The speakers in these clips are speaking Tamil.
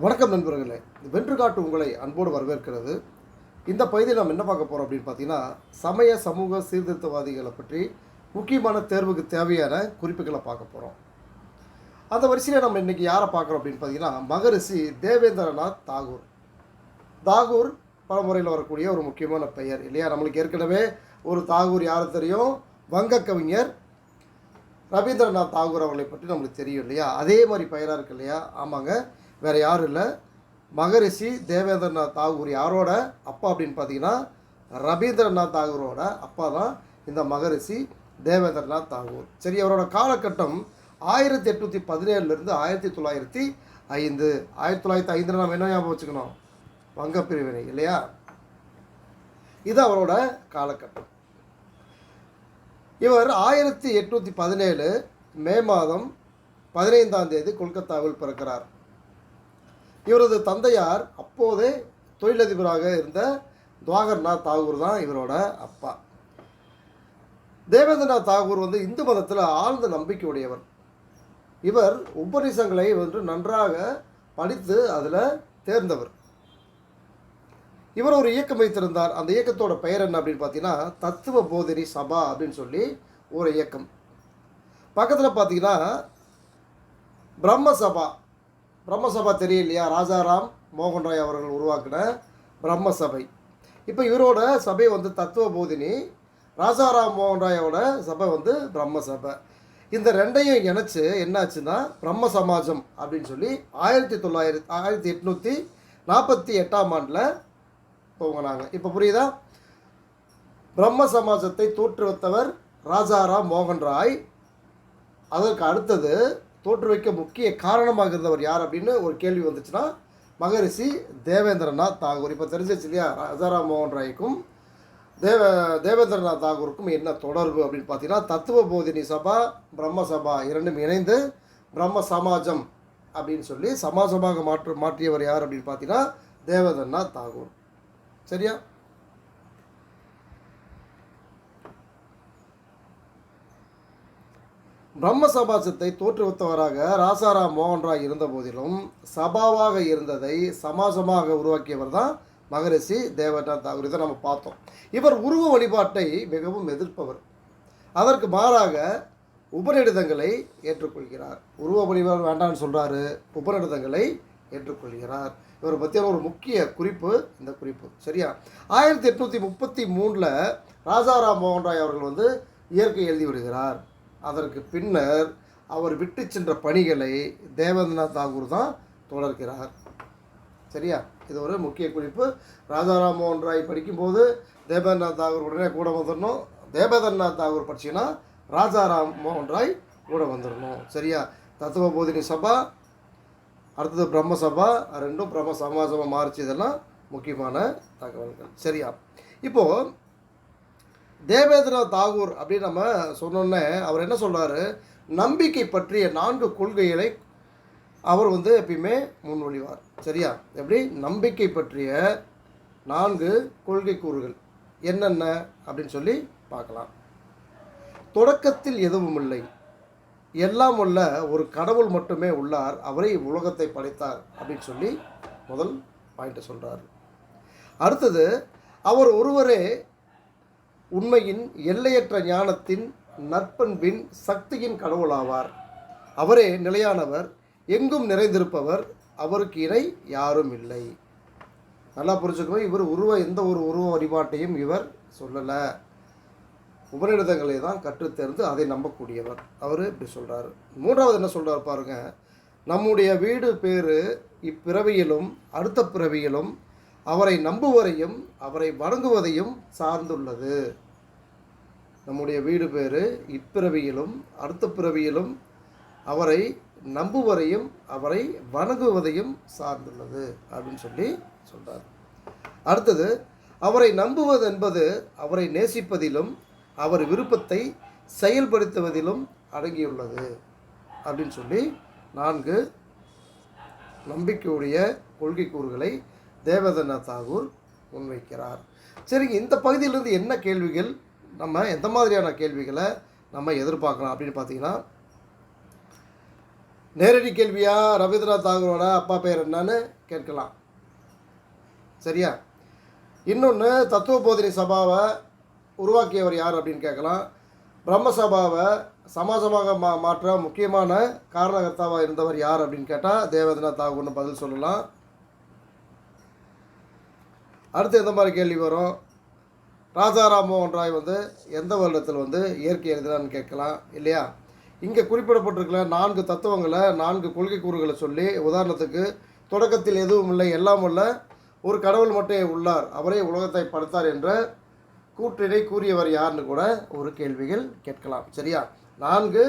வணக்கம் நண்பர்களே. வென்று காட்டு உங்களை அன்போடு வரவேற்கிறது. இந்த பகுதியில் நம்ம என்ன பார்க்க போகிறோம் அப்படின்னு பார்த்தீங்கன்னா சமய சமூக சீர்திருத்தவாதிகளை பற்றி முக்கியமான தேர்வுக்கு தேவையான குறிப்புகளை பார்க்க போகிறோம் அந்த வரிசையில் நம்ம இன்றைக்கி யாரை பார்க்குறோம் அப்படின்னு பார்த்தீங்கன்னா மகரிஷி தேவேந்திரநாத் தாகூர். தாகூர் பல முறையில் வரக்கூடிய ஒரு முக்கியமான பெயர் இல்லையா? நம்மளுக்கு ஏற்கனவே ஒரு தாகூர் யார் தெரியும்? வங்க கவிஞர் ரவீந்திரநாத் தாகூர் அவர்களை பற்றி நம்மளுக்கு தெரியும் இல்லையா? அதே மாதிரி பெயராக இருக்கு இல்லையா? ஆமாங்க. வேறு யாரும் இல்லை. மகரிஷி தேவேந்திரநாத் தாகூர் யாரோட? அப்பா அப்படின்னு பார்த்தீங்கன்னா ரவீந்திரநாத் தாகூரோட அப்பா தான் இந்த மகரிஷி தேவேந்திரநாத் தாகூர். சரி அவரோட காலகட்டம் ஆயிரத்தி எட்நூற்றி பதினேழுலேருந்து ஆயிரத்தி தொள்ளாயிரத்தி ஐந்து. ஆயிரத்தி தொள்ளாயிரத்தி ஐந்தில் நம்ம என்ன ஞாபகம் வச்சுக்கணும்? வங்க பிரிவினை இல்லையா? இது அவரோட காலகட்டம். இவர் ஆயிரத்தி எட்நூற்றி பதினேழு மே மாதம் பதினைந்தாம் தேதி கொல்கத்தாவில் பிறக்கிறார். இவரது தந்தையார் அப்போதே தொழிலதிபராக இருந்த துவாகர்நாத் தாகூர் தான் இவரோட அப்பா. தேவேந்திரநாத் தாகூர் வந்து இந்து மதத்தில் ஆழ்ந்த நம்பிக்கையுடையவர். இவர் உபநிசங்களை வந்து நன்றாக படித்து அதில் தேர்ந்தவர். இவர் ஒரு இயக்கம் வைத்திருந்தார். அந்த இயக்கத்தோட பெயர் என்ன அப்படின்னு பார்த்தீங்கன்னா தத்துவ போதினி சபா அப்படின்னு சொல்லி ஒரு இயக்கம். பக்கத்தில் பார்த்தீங்கன்னா பிரம்ம சபா பிரம்ம சபா தெரியும் இல்லையா ராஜாராம் மோகன் ராய் அவர்கள் உருவாக்கின பிரம்ம சபை இப்போ இவரோட சபை வந்து தத்துவ போதினி ராஜாராம் மோகன் ராயோட சபை வந்து பிரம்ம சபை இந்த ரெண்டையும் இணைச்சு என்னாச்சுன்னா பிரம்ம சமாஜம் அப்படின்னு சொல்லி ஆயிரத்தி தொள்ளாயிரத்தி ஆயிரத்தி எட்நூற்றி நாற்பத்தி எட்டாம் ஆண்டில் துவங்கினாங்க. இப்போ புரியுதா? பிரம்ம சமாஜத்தை தோற்றுவித்தவர் ராஜாராம் மோகன் ராய் அதற்கு அடுத்தது தோற்றுவிக்க முக்கிய காரணமாக இருந்தவர் யார் அப்படின்னு ஒரு கேள்வி வந்துச்சுன்னா மகரிஷி தேவேந்திரநாத் தாகூர். இப்போ தெரிஞ்சிச்சு இல்லையா ராஜாராம் மோகன் ராய்க்கும் தேவ தேவேந்திரநாத் தாகூருக்கும் என்ன தொடர்பு அப்படின்னு பார்த்தீங்கன்னா தத்துவ போதினி சபா பிரம்ம சபா இரண்டும் இணைந்து பிரம்ம சமாஜம் அப்படின்னு சொல்லி சமாஜமாக மாற்று மாற்றியவர் யார் அப்படின்னு பார்த்தீங்கன்னா தேவேந்திரநாத் தாகூர். சரியா? பிரம்ம சமாஜத்தை தோற்றுவித்தவராக ராசாராம் மோகன் ராய் இருந்த போதிலும் சபாவாக இருந்ததை சமாஜமாக உருவாக்கியவர் தான் மகரிஷி தேவநாத் தாகூர் இதை நம்ம பார்த்தோம். இவர் உருவ வழிபாட்டை மிகவும் எதிர்ப்பவர். அதற்கு மாறாக உபநிடதங்களை ஏற்றுக்கொள்கிறார். உருவ வழிபாடு வேண்டாம்னு சொல்கிறாரு உபநிடதங்களை ஏற்றுக்கொள்கிறார். இவரை பற்றியான ஒரு முக்கிய குறிப்பு இந்த குறிப்பு. சரியா? ஆயிரத்தி எட்நூற்றி முப்பத்தி மூணில் ராஜாராம் மோகன் ராய் அவர்கள் வந்து இயற்கை எழுதி விடுகிறார். அதற்கு பின்னர் அவர் விட்டு சென்ற பணிகளை தேவேந்திரநாத் தாகூர் தான் தொடர்கிறார். சரியா? இது ஒரு முக்கிய குறிப்பு. ராஜாராம் மோகன் ராய் படிக்கும்போது தேவேந்திரநாத் தாகூர் உடனே கூட வந்துடணும் தேவேந்திரநாத் தாகூர் படிச்சிங்கன்னா ராஜாராம் மோகன் ராய் கூட வந்துடணும் சரியா? தத்துவ போதினி சபா அடுத்தது பிரம்ம சபா ரெண்டும் பிரம்ம சமாஜமாக மாறிச்சு. இதெல்லாம் முக்கியமான தகவல்கள். சரியா? இப்போது தேவேந்திரநாத் தாகூர் அப்படின்னு நம்ம சொன்னோன்னே அவர் என்ன சொல்கிறாரு நம்பிக்கை பற்றிய நான்கு கொள்கைகளை அவர் வந்து எப்பயுமே முன்மொழிவார். சரியா? எப்படி? நம்பிக்கை பற்றிய நான்கு கொள்கை கூறுகள். என்னென்ன? அப்படின்னு சொல்லி பார்க்கலாம். தொடக்கத்தில் எதுவும் இல்லை. எல்லாம் உள்ள ஒரு கடவுள் மட்டுமே உள்ளார். அவரை உலகத்தை படைத்தார் அப்படின்னு சொல்லி முதல் பாயிண்ட்டை சொல்கிறார் அடுத்தது அவர் ஒருவரே உண்மையின் எல்லையற்ற ஞானத்தின் நற்பண்பின் சக்தியின் கடவுளாவார். அவரே நிலையானவர் எங்கும் நிறைந்திருப்பவர் அவருக்கு இணை யாரும் இல்லை நல்லா புரிஞ்சுக்கணும் இவர் உருவ எந்த ஒரு உருவ வழிபாட்டையும் இவர் சொல்லலை. உபநிடதங்களை தான் கற்றுத்தேர்ந்து அதை நம்பக்கூடியவர். அவர் இப்படி சொல்கிறார் மூன்றாவது என்ன சொல்கிறார் பாருங்க நம்முடைய வீடு பேர் இப்பிறவியிலும் அடுத்த பிறவியிலும் அவரை நம்புவதையும் அவரை வணங்குவதையும் சார்ந்துள்ளது. நம்முடைய வீடு பேர் இப்பிறவியிலும் அடுத்த பிறவியிலும் அவரை நம்புவரையும் அவரை வணங்குவதையும் சார்ந்துள்ளது அப்படின்னு சொல்லி சொல்கிறார் அடுத்தது அவரை நம்புவது என்பது அவரை நேசிப்பதிலும் அவர் விருப்பத்தை செயல்படுத்துவதிலும் அடங்கியுள்ளது அப்படின்னு சொல்லி நான்கு நம்பிக்கையுடைய கொள்கை கூறுகளை தேவேந்திரநாத் தாகூர் முன்வைக்கிறார். சரிங்க இந்த பகுதியிலிருந்து என்ன கேள்விகள்? நம்ம எந்த மாதிரியான கேள்விகளை நம்ம எதிர்பார்க்கலாம் அப்படின்னு பார்த்தீங்கன்னா நேரடி கேள்வியா? ரவீந்திரநாத் தாகூரோட அப்பா பேர் என்னன்னு கேட்கலாம். சரியா? இன்னொன்று தத்துவ போதினி சபாவை உருவாக்கியவர் யார் அப்படின்னு கேட்கலாம். பிரம்ம சபாவை சமாசமாக மா மாற்ற முக்கியமான காரணகர்த்தாவாக இருந்தவர் யார் அப்படின்னு கேட்டால் தேவதனா தாகூர்னு பதில் சொல்லலாம். அடுத்து எந்த மாதிரி கேள்வி வரும்? ராஜா ராம்மோகன் ராய் வந்து எந்த வருடத்தில் வந்து இயற்கை எழுதினான்னு கேட்கலாம் இல்லையா? இங்கே குறிப்பிடப்பட்டிருக்கிற நான்கு தத்துவங்களை நான்கு கொள்கை கூறுகளை சொல்லி உதாரணத்துக்கு தொடக்கத்தில் எதுவும் இல்லை எல்லாம் உள்ள ஒரு கடவுள் மட்டும் உள்ளார் அவரே உலகத்தை படுத்தார் என்ற கூற்றினை கூறியவர் யாருன்னு கூட ஒரு கேள்விகள் கேட்கலாம் சரியா? நான்கு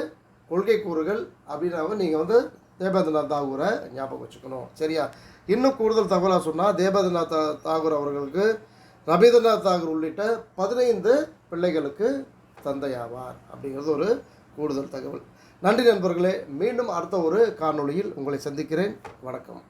கொள்கை கூறுகள் அப்படின்னாவும் நீங்கள் வந்து தேபேந்திரநாத் தாகூரை ஞாபகம் வச்சுக்கணும். சரியா? இன்னும் கூடுதல் தகவலாக சொன்னால் தேபேந்திரநாத் தா- தாகூர் அவர்களுக்கு ரவீந்திரநாத் தாகூர் உள்ளிட்ட பதினைந்து பிள்ளைகளுக்கு தந்தையாவார் அப்படிங்கிறது ஒரு கூடுதல் தகவல். நன்றி நண்பர்களே மீண்டும் அடுத்த ஒரு காணொளியில் உங்களை சந்திக்கிறேன். வணக்கம்.